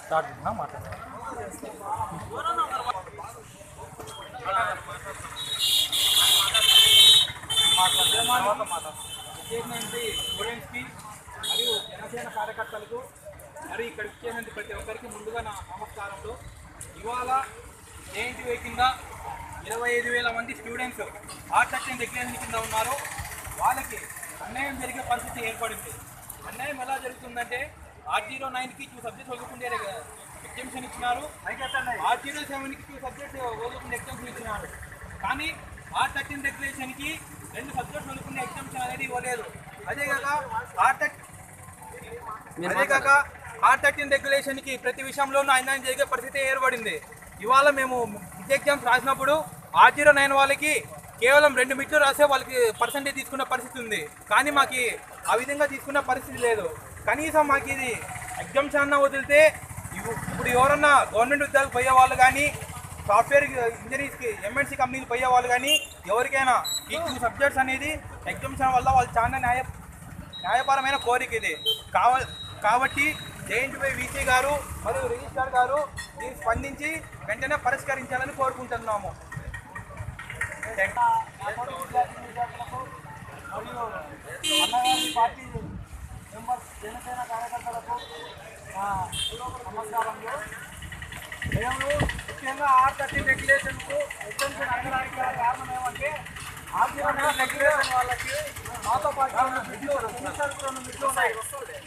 Start మాట్లాడు చేసినటువంటి స్టూడెంట్స్కి మరియు జనసేన కార్యకర్తలకు మరి ఇక్కడ ఇచ్చేసినటువంటి ప్రతి ఒక్కరికి ముందుగా నా నమస్కారంలో ఇవాళ జేఎన్టీవీ కింద ఇరవై ఐదు వేల మంది స్టూడెంట్స్ ఆర్ట్ సెక్షన్ డిగ్రీ కింద ఉన్నారు. వాళ్ళకి అన్యాయం జరిగే పరిస్థితి ఏర్పడింది. అన్యాయం ఎలా జరుగుతుందంటే ఆర్ జీరో నైన్కి టూ సబ్జెక్ట్స్ వదులుకుంటే ఎగ్జామ్షన్ ఇచ్చినారు. ఆర్ జీరో సెవెన్కి టూ సబ్జెక్ట్స్ వదులుకుంటే ఎగ్జామ్షన్ ఇచ్చినారు. కానీ ఆర్ థర్టీన్ డిక్లరేషన్కి రెండు సబ్జెక్ట్స్ వదులుకునే ఎగ్జామ్షన్ అనేది ఇవ్వలేదు. అదే కాక ఆర్ థర్టీ అదే కాక ఆర్ థర్టీన్ రెగ్యులేషన్కి ప్రతి విషయంలోనూ అన్యాయం జరిగే పరిస్థితి ఏర్పడింది. ఇవాళ మేము ఎగ్జామ్స్ రాసినప్పుడు ఆర్ జీరో నైన్ వాళ్ళకి కేవలం రెండు మిట్లు రాసే వాళ్ళకి పర్సంటేజ్ తీసుకున్న పరిస్థితి ఉంది. కానీ మాకు ఆ విధంగా తీసుకున్న పరిస్థితి లేదు. కనీసం మాకు ఇది ఎగ్జామ్స్ అన్న వదిలితే ఇప్పుడు ఎవరన్నా గవర్నమెంట్ ఉద్యోగాలకు పోయే వాళ్ళు కానీ సాఫ్ట్వేర్ ఇంజనీర్స్కి ఎంఎన్సీ కంపెనీలు పోయే వాళ్ళు కానీ ఎవరికైనా ఈ టూ సబ్జెక్ట్స్ అనేది ఎగ్జామ్స్ వల్ల వాళ్ళు చాలా న్యాయ న్యాయపరమైన కోరిక ఇది. కావ కాబట్టి జేఎన్టీపై వీసీ గారు మరియు రిజిస్ట్రార్ గారు దీన్ని స్పందించి వెంటనే పరిష్కరించాలని కోరుకుంటున్నాము. అన్నగారి పార్టీ మెంబర్స్ జనసేన కార్యకర్తలకు ఆ, నమస్కారంలో మేము ముఖ్యంగా ఆర్ థర్టీ రెగ్యులేషన్కు ఎగ్జామ్షన్ అడగడానికి గల కారణం ఏమంటే ఆర్ రెగ్యులేషన్ వాళ్ళకి మాతో పాటు రెండు మిడ్లు సెమిస్టర్కి రెండు మిడ్లు ఉన్నాయి